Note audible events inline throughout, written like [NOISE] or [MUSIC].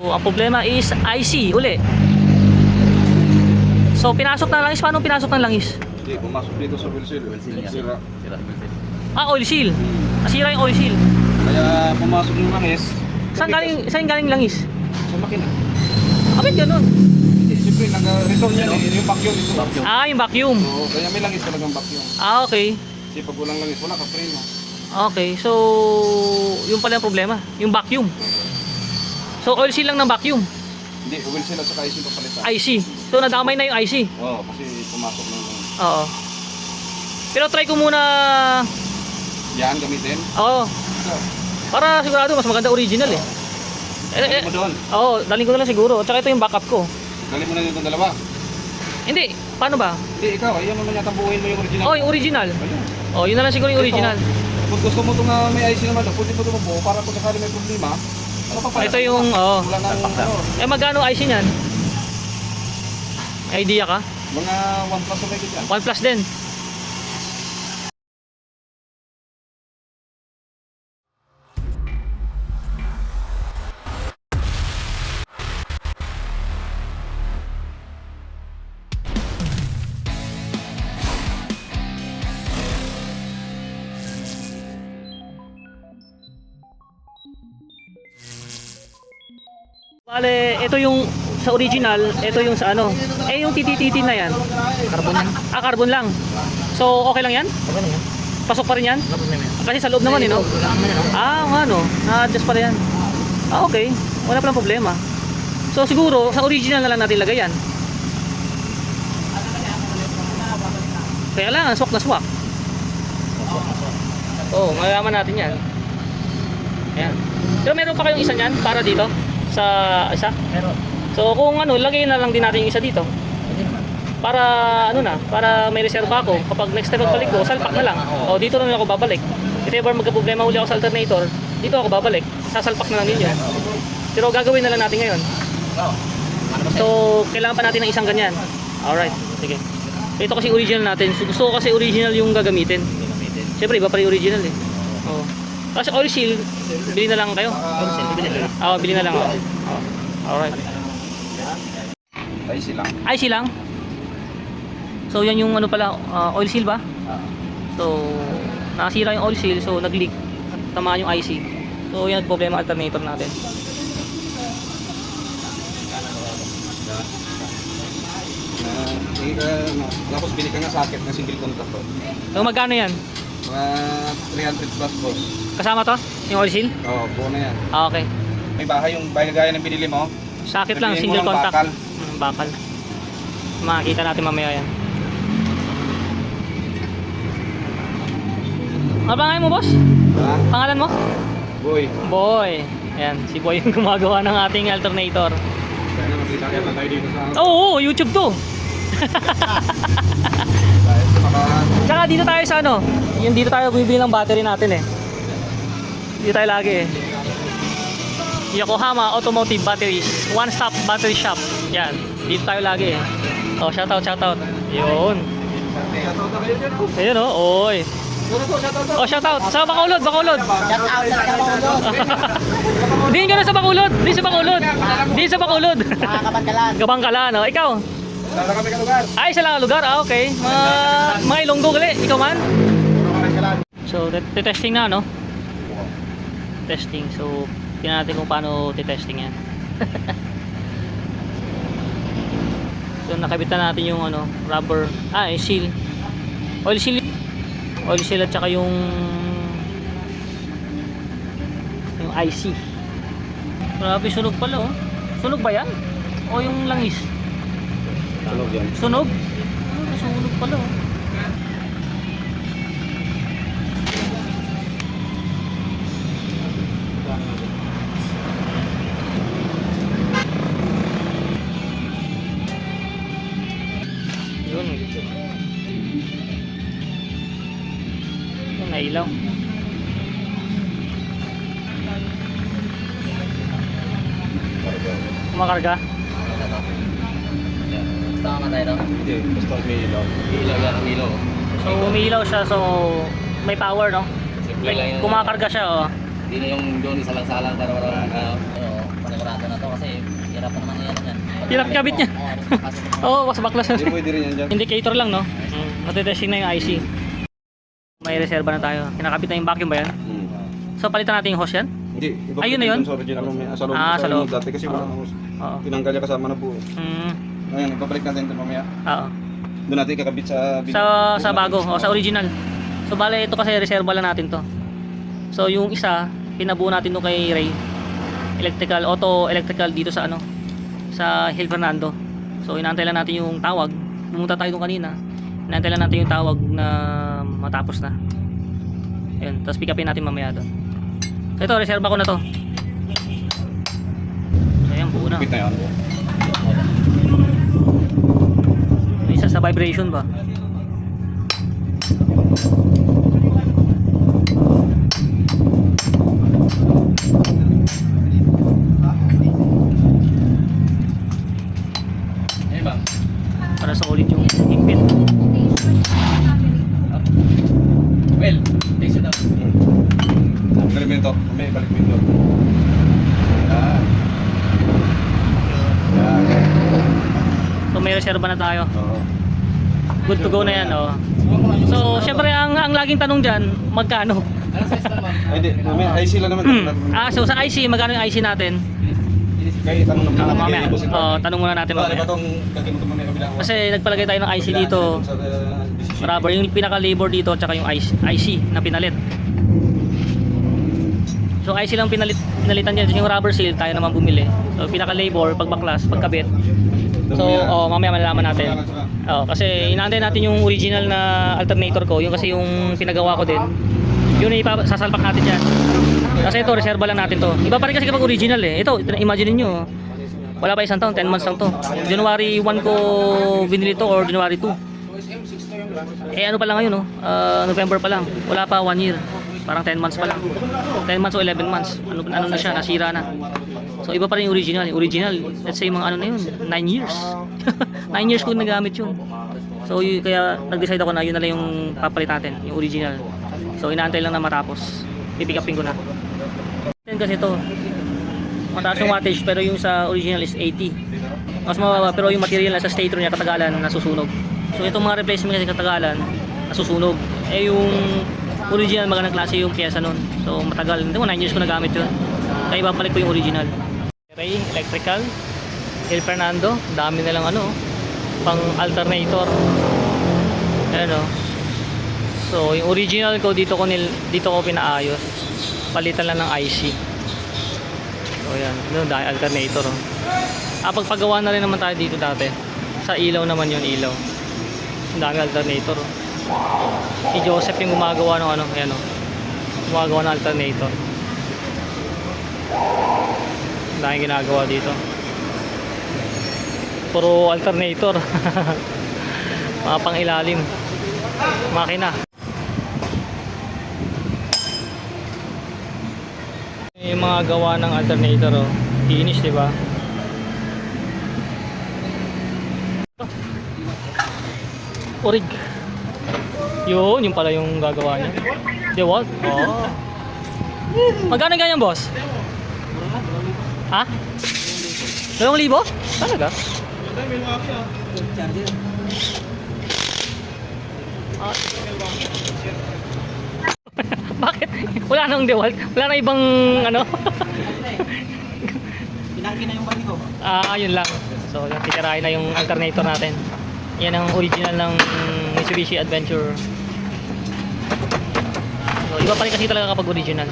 So, ang problema is IC uli. So, pinasok na langis. Paano pinasok ng langis? Hindi, pumasok dito sa wheel seal. Wheel seal niya. Sira. Sira. Ah, oil seal. Nasira yung oil seal. Kaya pumasok yung langis. Saan galing, saan galing langis? Sa makina. Bakit ganun? Siyempre, nag-return yan eh. Yung vacuum ito. Vacuum. Ah, yung vacuum. Oo, kaya may langis talagang vacuum. Ah, okay. Kasi pag walang langis, wala ka preno. Okay, so yung pala yung problema, yung vacuum. So oil seal lang ng vacuum, Hindi, wheel seal at saka isin papalitan. IC. So nadamay na yung IC. Oo, kasi pumasok langis. Oo. Pero try ko muna, Yan, gamitin. oo, So, para sigurado mas maganda original eh. Eh, eh, Dali mo doon. Oo, daling ko na lang siguro. Tsaka ito yung backup ko. Dali mo na yung dalawa. Hindi, paano ba? Hindi, ikaw, ayan naman yata buuin mo yung original. Oh, yung original. Ayun. Oh, yun na lang siguro yung original. Ito, Kung gusto mo ito nga may IC naman, pwede mo ito mabuo para kung sakali may problema. Ano? Ito yung, ano, Eh magkano IC niyan? Idea ka? mga 1 plus o may ganyan. One plus din. Bale, ito yung sa original, ito yung sa ano. Eh yung titititi na yan. Carbon yan. Ah, carbon lang. So, okay lang yan? Okay na yan. Pasok pa rin yan? Wala problema yan. Kasi sa loob naman, eh, no? Ah, nga, no? Na-adjust pa rin yan. Ah, okay. Wala palang problema. So, siguro, sa original na lang natin lagay yan. Kaya lang, swak na swak. Oo, oh, malaman natin yan. Ayan. Pero meron pa kayong isa niyan para dito? Sa isa? Pero, So, kung ano, lagay na lang din natin yung isa dito. pwede naman. para ano na, para may reserva ako. Kapag next time magbalik ko, salpak na lang. O dito na lang ako babalik. If ever magka-problema uli ako sa alternator, dito ako babalik. Sasalpak na lang din yun. Pero gagawin na lang natin ngayon. Ano So, kailangan pa natin ng isang ganyan. Alright, sige. Ito kasi original natin. So, gusto ko kasi original yung gagamitin. Siyempre, iba pa rin original eh. Oo. Kasi oil seal, bili na lang kayo. Oil seal, bibili lang. Oo, bili na lang ako. Oo. Alright. IC lang. IC lang. So yan yung ano pala, uh, oil seal ba? So nasira yung oil seal so nag-leak. Tamaan yung IC. So yan problema alternator natin. Uh, tapos bili ka nga socket na single contact. So magkano yan? Mga 300 plus boss. Kasama to? Yung oil seal? Oo, buo na yan. Ah, okay. May bahay yung bahay gaya ng binili mo. Sakit lang, mo single contact. bakal. Hmm, bakal. Makikita natin mamaya yan. Ano pangalan mo, boss? Ha? Pangalan mo? Boy. Boy. Ayan, si Boy yung [LAUGHS] gumagawa ng ating alternator. Sana makita kaya tayo dito sa... Oo, oh, YouTube to. [LAUGHS] Tsaka dito tayo sa ano, yung dito tayo bibili ng battery natin eh. Dito tayo lagi eh. Yokohama Automotive Batteries. One stop battery shop. Yan. Dito tayo lagi eh. Oh, shoutout, shoutout. Yun. Ayun oh. Oy. Oh, shoutout. Sa Bacolod, Bacolod. [LAUGHS] Shout out sa Kapaulog. Din ka na sa Bacolod. Din sa Bacolod. Din sa Bacolod. Kabangkalan. Kabangkalan, oh. Ikaw? Sana kami ka lugar. Ay, sa lang lugar. Ah, okay. Mga, mga Ilonggo gali. Ikaw man? So, te- testing na, no? Testing. So, tingnan natin kung paano titesting yan. [LAUGHS] so, nakabit na natin yung ano, rubber, ah, yung seal. Oil seal. Oil seal at saka yung yung IC. Grabe, sunog pala, oh. Sunog ba yan? O yung langis? Tulog yan. Sunog? Oh, nasunog pala, oh. Nailaw. Kumakarga? Tayo daw. Hindi, basta may ilaw. Ilaw yan ang ilaw. So, umiilaw siya, so may power, no? Simple lang yung... Kumakarga siya, oh. Hindi na yung doon isalang-salang para para ano, ano, panigurado na to kasi Hirap naman yan yan. Hirap kabit niya. Oo, [LAUGHS] oh, baklas Hindi pwede rin yan dyan. Indicator lang, no? Matitesting na yung IC. May reserva na tayo. Kinakabit na yung vacuum ba yan? Hmm. So, palitan natin yung hose yan? Hindi. Iba Ayun na yun? Sa original mo. Sa loob. Ah, sa loob. Dati kasi wala nang Oo. Tinanggal niya kasama na buo. Mm. Ngayon, ibabalik natin ito mamaya. Oo. Doon natin kakabit sa... Sa, sa bago, o sa original. So, bale, ito kasi reserva lang natin to. So, yung isa, pinabuo natin to kay Ray. Electrical, auto electrical dito sa ano, sa Hill Fernando. So, inaantay lang natin yung tawag. Pumunta tayo doon kanina. Inaantay lang natin yung tawag na matapos na. Ayun, tapos pick upin natin mamaya doon. So, ito, reserva ko na to. So, ayan, buo na. Kapit na yan. May isa sa vibration ba? Para sa ulit yung higpit. Well, take it out. Galing mo yun to. May balik mo. So may reserva na tayo. Oo. Good to go na yan, oh. So, syempre ang ang laging tanong diyan, magkano? Ay, di. May IC lang naman. ah, so sa IC, magkano yung IC natin? Kaya tanong naman natin mamaya. Oh, tanong muna natin mamaya. Kasi nagpalagay tayo ng IC dito. Uh. Rubber, yung pinaka-labor dito tsaka yung IC, IC na pinalit. So IC lang pinalit pinalitan diyan yung rubber seal tayo naman bumili. So pinaka-labor pagbaklas, pagkabit. So oh, mamaya malalaman natin. Oh, kasi inaantay natin yung original na alternator ko, yung kasi yung pinagawa ko din. Yun ay sasalpak natin diyan. Kasi ito reserva lang natin to. Iba pa rin kasi kapag original eh. Ito, imagine niyo. Wala pa isang taon, 10 months lang to. January 1 ko binili to or January 2. Eh ano pa lang ngayon no? Ah, November pa lang. Wala pa 1 year. Parang 10 months pa lang. 10 months o 11 months. Ano, ano na siya, nasira na. So iba pa rin yung original. Yung original, let's say mga ano na yun, 9 years. [LAUGHS] 9 years ko nagamit yun. So y- kaya nag-decide ako na yun na lang yung papalit natin, yung original. So inaantay lang na matapos. Pipick upin ko na. Kasi ito, mataas yung wattage pero yung sa original is 80. Mas mababa pero yung material na sa stator niya katagalan nasusunog. So itong mga replacement kasi katagalan nasusunog. Eh yung original magandang klase yung pyesa nun. So matagal. Hindi mo 9 years ko nagamit yun. Kaya ibabalik ko yung original. Ray, electrical, El Fernando, dami nilang ano, pang alternator. Ayan o. So yung original ko dito ko nil, dito ko pinaayos. Palitan lang ng IC. So yan, ano dahil alternator oh. Ah, pagpagawa na rin naman tayo dito dati. Sa ilaw naman yun, ilaw. Ang dami alternator. Oh. Si Joseph yung gumagawa ng ano, ayan oh. Gumagawa ng alternator. Ang dami ginagawa dito. Puro alternator. [LAUGHS] Mga pang ilalim. Makina. Yung mga gawa ng alternator oh. Finish, di ba? Orig. Yun, yung pala yung gagawa niya. The what? Oh. Magkano ganyan, boss? Ha? Dalawang libo? Talaga? Ah. Bakit? Wala nang dewalt? Wala na ibang ano? Pinangkin na yung bali ko. Ah, yun lang. So, yung titirahin na yung alternator natin. Yan ang original ng Mitsubishi Adventure. So, iba pa rin kasi talaga kapag original.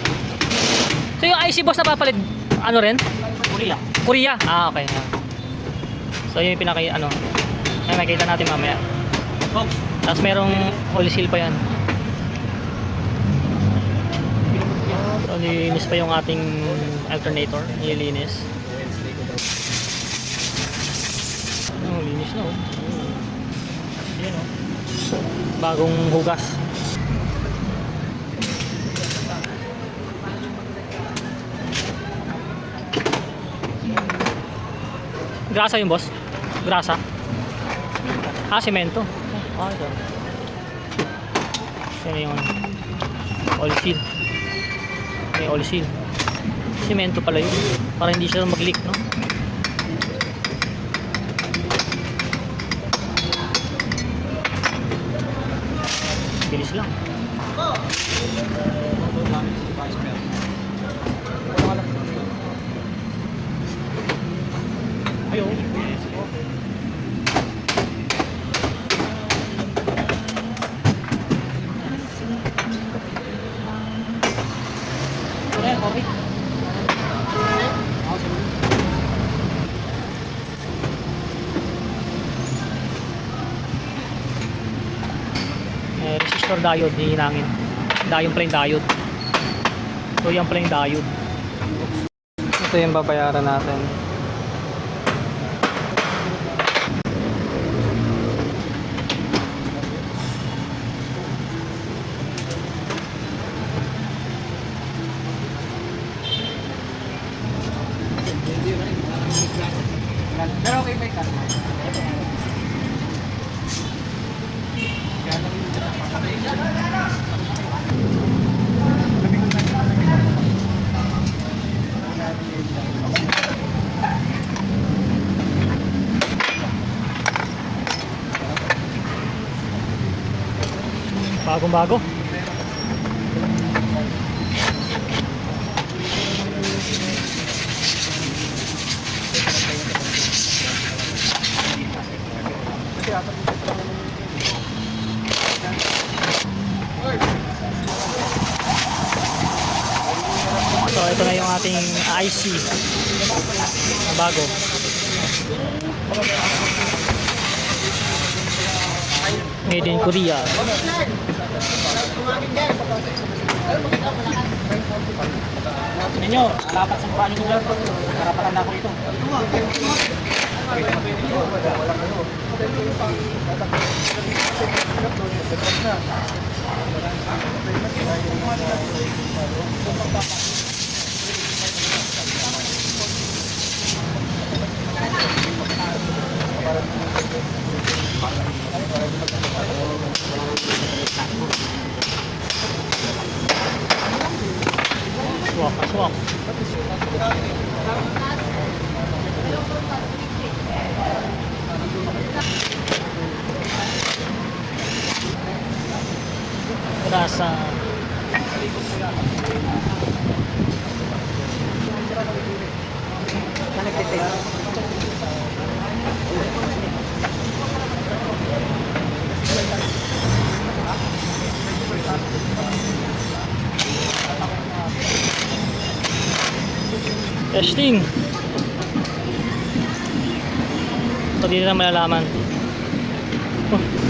So, yung IC boss na papalit, ano rin? Korea. Ah, okay. So, yun yung pinaka, ano, ay makita natin mamaya. Tapos merong oil seal pa yan. So, nilinis pa yung ating alternator. Nilinis. Oh, linis na oh. Yan oh. Bagong hugas. Grasa yung boss? Grasa? Ah, semento. Ah, ito. Sino yung all seal? May all seal. Semento pala yun. Para hindi siya mag-leak, no? Bilis lang. Oh! Diode hihinangin dayong plain diode. So yung plain diode. Ito yung babayaran natin Pero okay, may ka. Bagong bago So ito na yung ating IC na bago. Made in Korea. Ninyo, alapat sa paano nyo. Karapatan na ako ito. Swak, swak. Rasa. Testing. So dito na malalaman. Oh.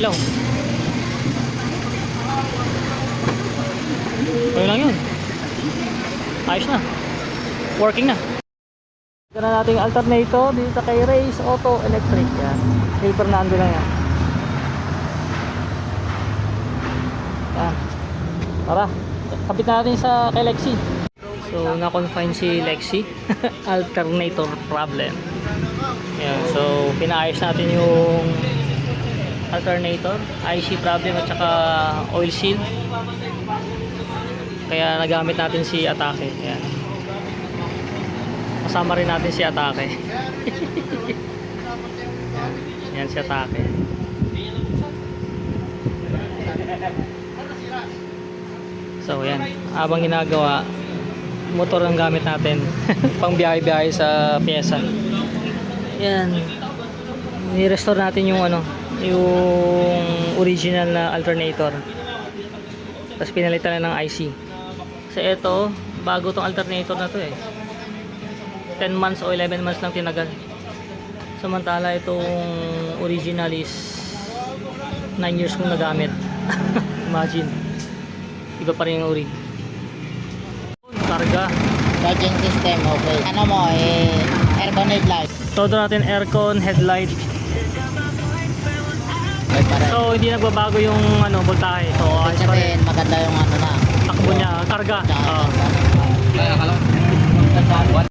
Nailaw. Ayun lang yun. Ayos na. Working na. Ito na natin alternator dito sa kay Race Auto Electric. Yan. Kay Fernando lang yan. Yan. Tara. Kapit na natin sa kay Lexi. So, na-confine si Lexi. [LAUGHS] alternator problem. Yan. So, pinaayos natin yung alternator, IC problem at saka oil seal. Kaya nagamit natin si Atake. Yan. Kasama rin natin si Atake. [LAUGHS] Yan si Atake. So yan, habang ginagawa, motor ang gamit natin. [LAUGHS] Pang biyahe-biyahe sa pyesa. Yan. Ni-restore natin yung ano, yung original na alternator. Tapos pinalitan na ng IC. Kasi ito, bago tong alternator na to eh. 10 months o 11 months lang tinagal. Samantala itong original is 9 years kong nagamit. [LAUGHS] Imagine. Iba pa rin yung uri. Karga. Charging system, okay. Ano mo, eh, aircon headlight. Todo natin aircon, headlight. So hindi nagbabago yung ano, voltahe. So Ibig ayos pa rin. sabihin, maganda yung ano na. Takbo niya, karga. Tsaka, Oo. Kaya akala ko.